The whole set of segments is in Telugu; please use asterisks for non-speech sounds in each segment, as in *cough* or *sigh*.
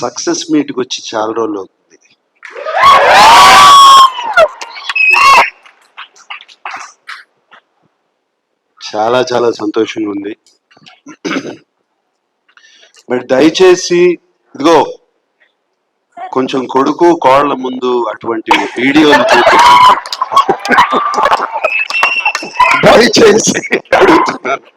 సక్సెస్ మీట్కి వచ్చి చాలా రోజులు అవుతుంది. చాలా చాలా సంతోషంగా ఉంది. మరి దయచేసి ఇదిగో కొంచెం కొడుకు కోళ్ళ ముందు అటువంటి వీడియోలు చూపించి దయచేసి అడుగుతున్నాను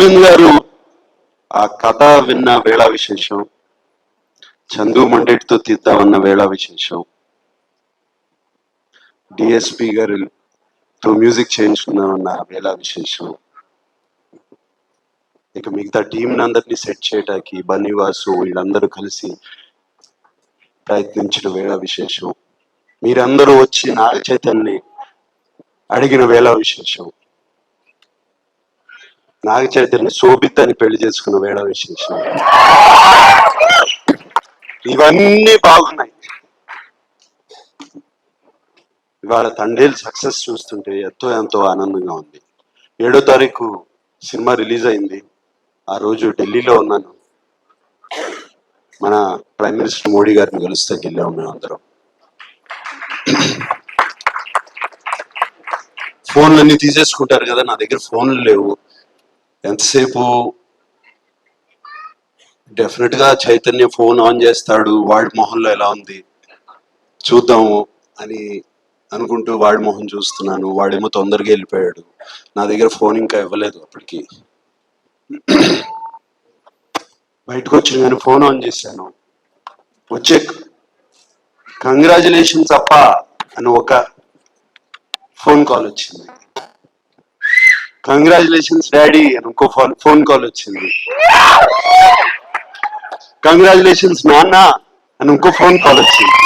అరవింద్ గారు ఆ కథ విన్న వేళ విశేషం చందు మండేటితో తీద్దామన్న వేళ విశేషం డిఎస్పి గారితో మ్యూజిక్ చేయించుకుందామన్న వేళ విశేషం. ఇక మిగతా టీం అందరినీ సెట్ చేయడానికి బనివాసు వీళ్ళందరూ కలిసి ప్రయత్నించిన వేళ విశేషం. మీరందరూ వచ్చి నాగ చైతన్యని అడిగిన వేళ విశేషం. నాగ చైతన్య అని పెళ్ళి చేసుకున్న వేళ విశేషం. ఇవన్నీ బాగున్నాయి. ఇవాళ తండేలు సక్సెస్ చూస్తుంటే ఎంతో ఎంతో ఆనందంగా ఉంది. ఏడో తారీఖు సినిమా రిలీజ్ అయింది. ఆ రోజు ఢిల్లీలో ఉన్నాను. మన ప్రైమ్ మినిస్టర్ మోడీ గారిని కలుస్తే వెళ్ళాము మేము అందరం. ఫోన్లన్నీ తీసేసుకుంటారు కదా నా దగ్గర ఫోన్లు లేవు. ఎంతసేపు డెఫినెట్గా చైతన్య ఫోన్ ఆన్ చేస్తాడు వాడి మొహంలో ఎలా ఉంది చూద్దాము అని అనుకుంటూ వాడి మొహం చూస్తున్నాను. వాడేమో తొందరగా వెళ్ళిపోయాడు. నా దగ్గర ఫోన్ ఇంకా ఇవ్వలేదు అప్పటికి. బయటకు వచ్చి నేను ఫోన్ ఆన్ చేశాను. వచ్చే కంగ్రాచులేషన్స్ అప్ప అని ఒక ఫోన్ కాల్ వచ్చింది. కంగ్రాచులేషన్స్ డాడీ అని ఇంకో ఫోన్ ఫోన్ కాల్ వచ్చింది. కంగ్రాచులేషన్స్ నాన్న. అని ఇంకో ఫోన్ కాల్ వచ్చింది.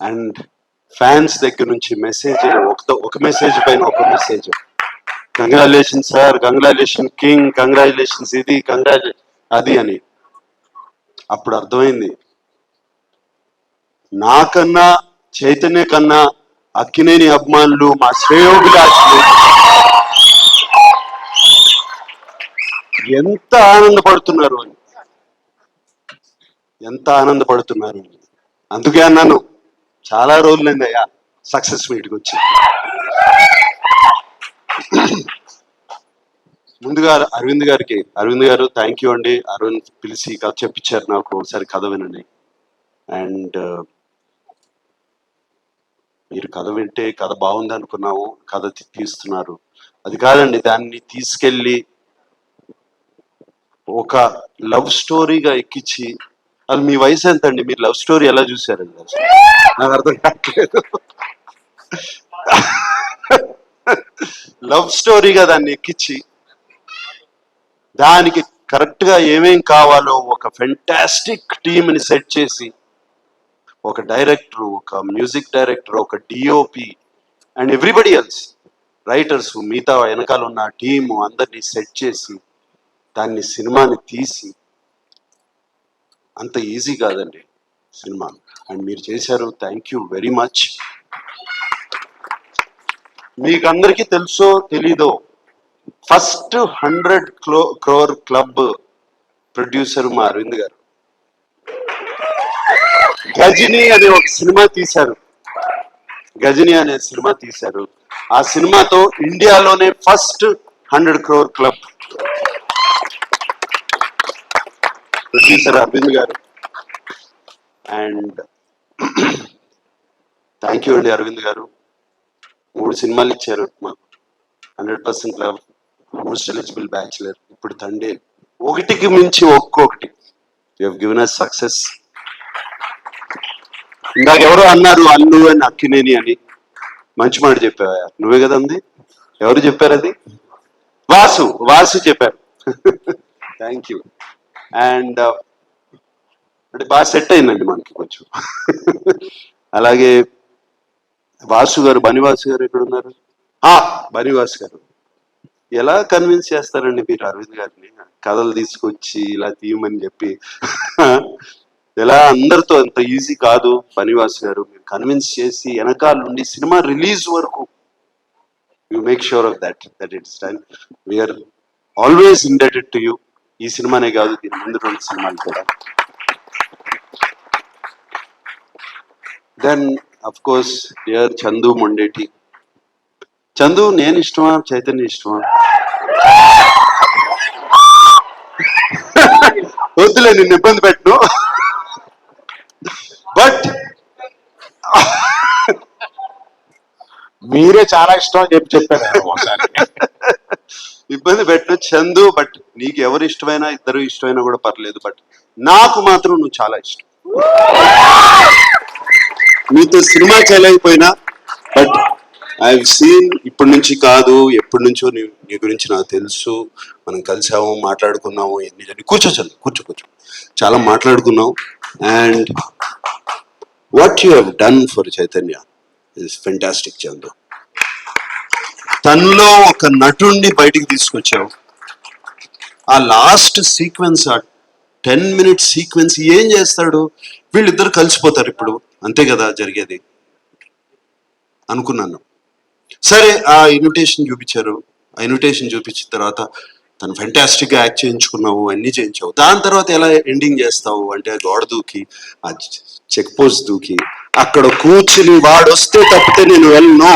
అండ్ ఫ్యాన్స్ దగ్గర నుంచి మెసేజ్ ఒక ఒక మెసేజ్ పైన ఒక message congratulation sir congratulation king congratulations ఇది కంగ్రాచు అది అని. అప్పుడు అర్థమైంది. నాకన్నా చైతన్య కన్నా అక్కినేని అభిమానులు మా శ్రేయోభిలాషులు ఎంత ఆనందపడుతున్నారు? అని ఎంత ఆనందపడుతున్నారు? అని అందుకే అన్నాను చాలా రోజులైంది అయ్యా సక్సెస్ మీట్కి వచ్చి. ముందుగా అరవింద్ గారికి అరవింద్ గారు థ్యాంక్ యూ అండి. అరవింద్ పిలిచి కథ చెప్పించారు నాకు ఒకసారి కథ వినండి. అండ్ మీరు కథ వింటే కథ బాగుంది అనుకున్నాము కథ తీస్తున్నారు. అది కాదండి దాన్ని తీసుకెళ్ళి ఒక లవ్ స్టోరీగా ఎక్కించి అది మీ వయసు ఎంత అండి మీరు లవ్ స్టోరీ ఎలా చూసారండి నాకు అర్థం కావట్లేదు. లవ్ స్టోరీగా దాన్ని ఎక్కించి దానికి కరెక్ట్గా ఏమేం కావాలో ఒక ఫెంటాస్టిక్ టీమ్ని సెట్ చేసి ఒక డైరెక్టర్ ఒక మ్యూజిక్ డైరెక్టర్ ఒక DOP and everybody else. Writers మిగతా వెనకాల ఉన్న టీము అందరినీ సెట్ చేసి దాన్ని సినిమాని తీసి అంత ఈజీ కాదండి సినిమా. అండ్ మీరు చేశారు థ్యాంక్ యూ వెరీ మచ్. మీకు అందరికీ తెలుసో తెలీదో ఫస్ట్ హండ్రెడ్ క్లో క్రోర్ క్లబ్ ప్రొడ్యూసర్ మా అరవింద్ గారు. గజని అనే ఒక సినిమా తీశారు. గజని అనే సినిమా తీశారు. ఆ సినిమాతో ఇండియాలోనే first hundred crore club. Producer Aravind garu. And thank you అండి అరవింద్ గారు. మూడు సినిమాలు ఇచ్చారు మాకు. Hundred percent club most eligible bachelor. ఇప్పుడు తండే ఒకటికి మించి ఒక్కొక్కటి. You given us success. ఇందాక ఎవరో అన్నారు అల్లు అని అక్కినేని అని. మంచి మాట చెప్పావా? నువ్వే కదా అంది ఎవరు చెప్పారు అది? వాసు వాసు చెప్పారు. థ్యాంక్ యూ అండ్ అంటే బాగా సెట్ అయిందండి మనకి కొంచెం. *laughs* అలాగే వాసు గారు బనివాసు గారు ఎక్కడ ఉన్నారు ఆ, బనివాసు గారు. ఎలా కన్విన్స్ చేస్తారండి మీరు అరవింద్ గారిని? కథలు తీసుకొచ్చి ఇలా తీయమని చెప్పి. *laughs* ఎలా అందరితో అంత ఈజీ కాదు? పనివాస్ గారు మీరు కన్విన్స్ చేసి వెనకాల నుండి సినిమా రిలీజ్ వరకు you make sure of that that it's done we are always indebted to you ఈ సినిమానే కాదు దీని ముందు రెండు సినిమాలు కూడా. Then of course dear Chandu Mondeti Chandu నేను ఇష్టమా? చైతన్య ఇష్టమా? *laughs* వద్దులే నిన్ను ఇబ్బంది పెట్టను బట్ మీరే చాలా ఇష్టం అని చెప్పి చెప్పాను ఒకసారి. ఇబ్బంది పెట్టు చందు బట్ నీకు ఎవరు ఇష్టమైనా ఇద్దరు ఇష్టమైనా కూడా పర్లేదు బట్ నాకు మాత్రం నువ్వు చాలా ఇష్టం. మీతో సినిమా చేయలేకపోయినా బట్ ఐ సీన్ ఇప్పటి నుంచి కాదు ఎప్పటి నుంచో నీ నీ గురించి నాకు తెలుసు. మనం కలిసాము మాట్లాడుకున్నాము ఎన్ని జరిగి కూర్చో చందు కూర్చో కూర్చో. చాలా మాట్లాడుకున్నాం and what you have done for Chaitanya is fantastic Chandu తనలో ఒక నటుణ్ణి బయటికి తీసుకొచ్చావు. ఆ లాస్ట్ సీక్వెన్స్ ఆ టెన్ మినిట్స్ సీక్వెన్స్ ఏం చేస్తాడు? వీళ్ళిద్దరు కలిసిపోతారు ఇప్పుడు. అంతే కదా జరిగేది. అనుకున్నాను. సరే ఆ ఇన్విటేషన్ చూపించారు. ఆ ఇన్విటేషన్ చూపించిన తర్వాత తను ఫెంటాస్టిక్గా యాక్ట్ చేయించుకున్నావు అన్ని చేయించావు. దాని తర్వాత ఎలా ఎండింగ్ చేస్తావు? అంటే గోడ దూకి ఆ చెక్ పోస్ట్ దూకి అక్కడ కూర్చుని వాడు వస్తే తప్పితే నేను వెళ్ళను.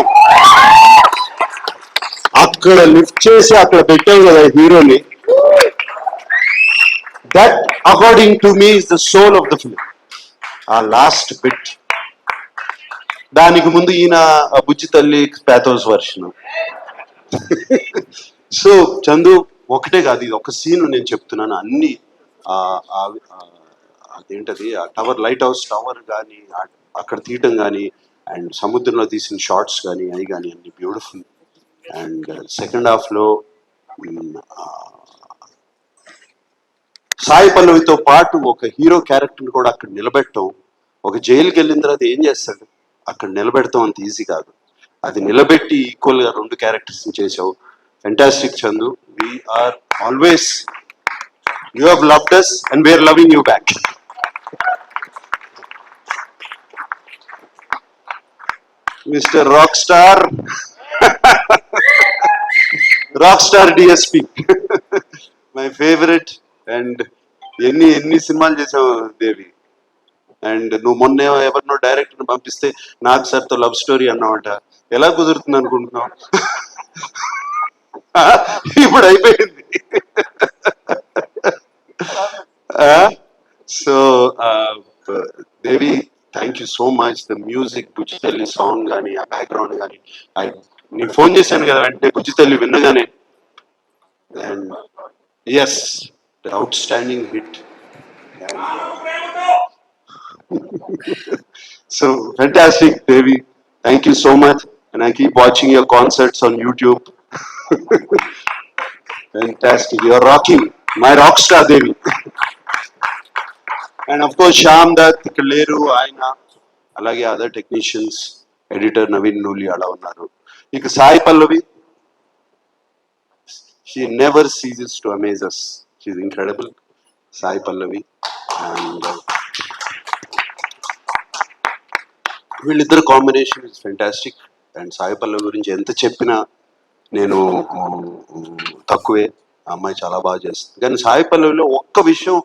అక్కడ లిఫ్ట్ చేసి అక్కడ పెట్టావు కదా హీరోని. That according to me is the soul of the film ఆ లాస్ట్ బిట్ దానికి ముందు ఈయన బుజ్జి తల్లి ప్యాథోస్ వర్షన్ సో చందు ఒకటే కాదు ఇది ఒక సీన్ నేను చెప్తున్నాను. అన్ని అదేంటది? ఆ టవర్ లైట్ హౌస్ టవర్ కానీ అక్కడ తీయటం కానీ అండ్ సముద్రంలో తీసిన షార్ట్స్ కానీ అవి కానీ అన్ని బ్యూటిఫుల్. అండ్ సెకండ్ హాఫ్లో సాయి పల్లవితో పాటు ఒక హీరో క్యారెక్టర్ కూడా అక్కడ నిలబెట్టడం ఒక జైలుకి వెళ్ళిన తర్వాత ఏం చేస్తాడు? అక్కడ నిలబెడతాం అంత ఈజీ కాదు. అది నిలబెట్టి ఈక్వల్గా రెండు క్యారెక్టర్స్ చేసావు. Fantastic Chandu. We are always you have loved us and we are loving you back mister rock star rock star DSP my favourite and ఎన్ని ఎన్ని సినిమాలు చేసావు దేవి? అండ్ నువ్వు మొన్న ఎవరినో డైరెక్టర్ పంపిస్తే నాకు సార్తో లవ్ స్టోరీ అన్నమాట ఎలా కుదురుతుంది అనుకుంటున్నావు? ఇప్పుడు అయిపోయింది. So Devi Thank you so much the music Bujjithalli song కానీ ఆ బ్యాక్గ్రౌండ్ కానీ నేను ఫోన్ చేశాను కదా అంటే Bujjithalli విన్నగానే and is outstanding hit so fantastic, Devi. Thank you so much. And I keep watching your concerts on YouTube. fantastic. You're rocking. My rock star, Devi. and of course, Shyam Dutt, ఇక్కడ లేరు ఆయన అలాగే other technicians editor Naveen Nooli అలా ఉన్నారు. ఇక Sai Pallavi she never ceases to amaze us she incredible Sai Pallavi. And uh, వీళ్ళిద్దరు combination is fantastic and Sai Pallavi గురించి ఎంత చెప్పినా నేను తక్కువే. ఆ అమ్మాయి చాలా బాగా చేస్తుంది. కానీ సాయి పల్లవిలో ఒక్క విషయం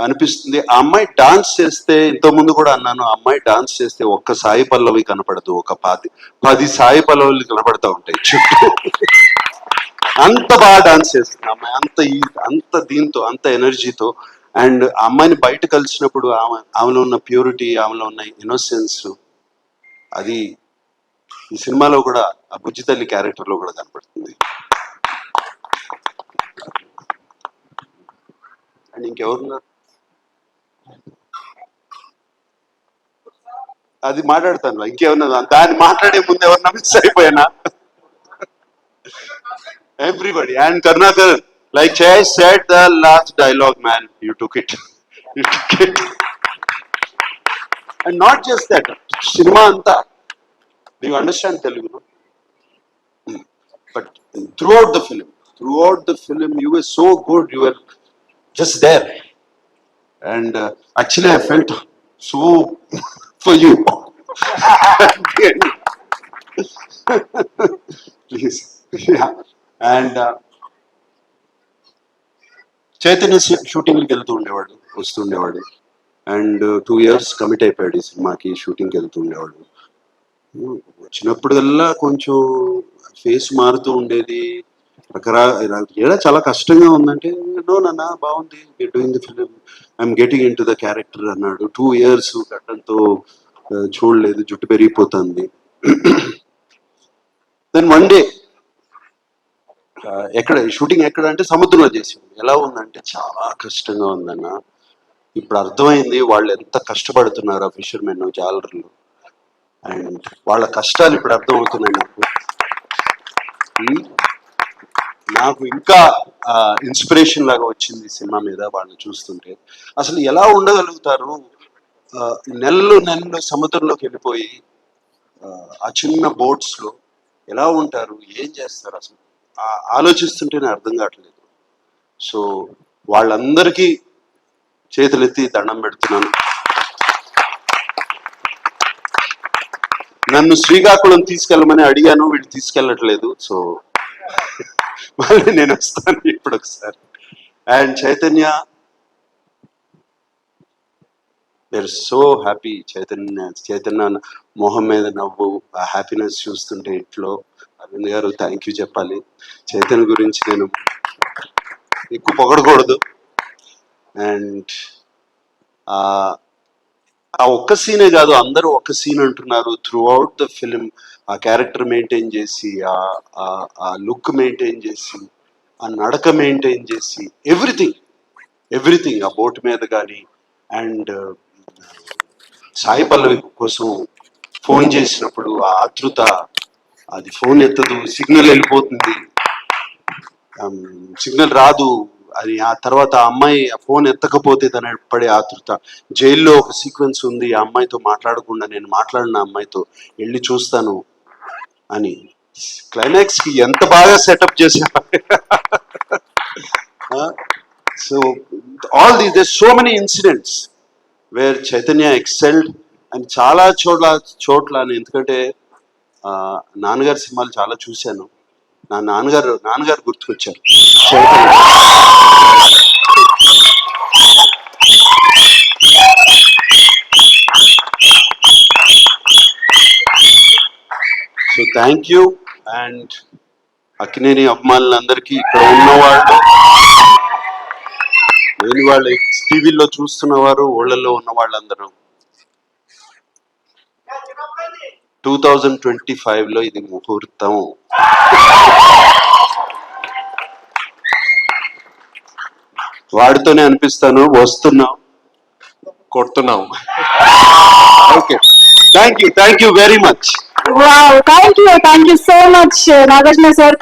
అనిపిస్తుంది. ఆ అమ్మాయి డాన్స్ చేస్తే ఇంత ముందు కూడా అన్నాను ఆ అమ్మాయి డాన్స్ చేస్తే ఒక్క సాయి పల్లవి కనపడదు. ఒక పది పది సాయి పల్లవులు కనపడతా ఉంటాయి. చుట్టూ. అంత బాగా డాన్స్ చేస్తుంది. అమ్మాయి అంత ఈ- అంత దీంతో అంత ఎనర్జీతో. అండ్ ఆ అమ్మాయిని బయట కలిసినప్పుడు ఆమె ఆమెలో ఉన్న ప్యూరిటీ ఆమెలో ఉన్న ఇన్నోసెన్స్ అది ఈ సినిమాలో కూడా ఆ బుజ్జి తల్లి క్యారెక్టర్లో కూడా కనపడుతుంది. అండ్ ఇంకెవరున్నారు? అది మాట్లాడతాను ఇంకేమన్నా దాన్ని మాట్లాడే ముందు ఎవరన్నా miss అయిపోయానా? Everybody and Karunakar like Chay said the last dialogue man you took it you took it and not just that cinema అంతా you understand Telugu but throughout the film throughout the film you were so good you were just there And uh, actually, I felt so for you. Please. Yeah. And uh, Chaitanya షూటింగ్కి వెళ్తూ ఉండేవాడు వస్తుండేవాడు అండ్ టూ ఇయర్స్ కమిట్ అయిపోయాడు ఈ సినిమాకి షూటింగ్కి వెళ్తూ ఉండేవాడు వచ్చినప్పుడల్లా కొంచెం ఫేస్ మారుతూ ఉండేది రకరా ఎలా చాలా కష్టంగా ఉందంటే నో నాన్న బాగుంది. Doing the film I'm getting into the character అన్నాడు. టూ ఇయర్స్ గడ్డంతో చూడలేదు. జుట్టు పెరిగిపోతుంది. దెన్ వన్ డే ఎక్కడ షూటింగ్ ఎక్కడ అంటే సముద్రంలో చేసాం ఎలా ఉందంటే చాలా కష్టంగా ఉందన్న. ఇప్పుడు అర్థమైంది వాళ్ళు ఎంత కష్టపడుతున్నారు ఆ ఫిషర్మెన్ జాలర్లు. అండ్ వాళ్ళ కష్టాలు ఇప్పుడు అర్థమవుతున్నాయి నాకు. నాకు ఇంకా ఇన్స్పిరేషన్ లాగా వచ్చింది సినిమా మీద వాళ్ళని చూస్తుంటే. అసలు ఎలా ఉండగలుగుతారు? నెలలు నెలలు సముద్రంలోకి వెళ్ళిపోయి ఆ, చిన్న బోట్స్లో ఎలా ఉంటారు? ఏం చేస్తారు? అసలు ఆలోచిస్తుంటేనే అర్థం కావట్లేదు. సో వాళ్ళందరికీ చేతులెత్తి దండం పెడుతున్నాను. నన్ను శ్రీకాకుళం తీసుకెళ్ళమని అడిగాను వీళ్ళు తీసుకెళ్ళట్లేదు. సో మళ్ళీ నేను వస్తాను ఇప్పుడు ఒకసారి. And Chaitanya were so happy Chaitanya Chaitanya మొహం మీద నవ్వు ఆ హ్యాపీనెస్ చూస్తుంటే ఇంట్లో. అరవింద్ గారు థ్యాంక్ యూ చెప్పాలి. చైతన్య గురించి నేను ఎక్కువ పొగడకూడదు. అండ్ ఆ ఒక్క సీనే కాదు అందరూ ఒక్క సీన్ అంటున్నారు త్రూ అవుట్ ద ఫిలిం ఆ క్యారెక్టర్ మెయింటైన్ చేసి ఆ- ఆ- లుక్ మెయింటైన్ చేసి ఆ నడక మెయింటైన్ చేసి ఎవ్రీథింగ్ ఎవ్రీథింగ్ ఆ బోట్ మీద కానీ అండ్ uh, సాయి పల్లవి కోసం ఫోన్ చేసినప్పుడు ఆ ఆతృత అది ఫోన్ ఎత్తదు సిగ్నల్ వెళ్ళిపోతుంది. సిగ్నల్ రాదు అది ఆ తర్వాత ఆ అమ్మాయి ఫోన్ ఎత్తకపోతే తన పడే ఆతృత. జైల్లో ఒక సీక్వెన్స్ ఉంది ఆ అమ్మాయితో మాట్లాడకుండా నేను మాట్లాడిన అమ్మాయితో వెళ్ళి చూస్తాను అని. క్లైమాక్స్కి ఎంత బాగా సెటప్ చేశా so all these they so many incidents where Chaitanya excelled and చాలా చోట్ల చోట్ల నేను ఎందుకంటే నాన్నగారి సినిమాలు చాలా చూశాను. నా నాన్నగారు నాన్నగారు గుర్తుకొచ్చారు. So thank you and Akkineni అభిమానులందరికీ ఇక్కడ ఉన్నవాళ్ళు లేని వాళ్ళు టీవీలో చూస్తున్నవారు ఊళ్ళల్లో ఉన్న వాళ్ళందరూ టూ థౌజండ్ ట్వంటీ ఫైవ్లో ఇది ముహూర్తం. వాడితోనే అనిపిస్తాను వస్తున్నాం. కొడుతున్నాం. Okay. Thank you thank you very much thank you thank you so much Nagarjuna sir.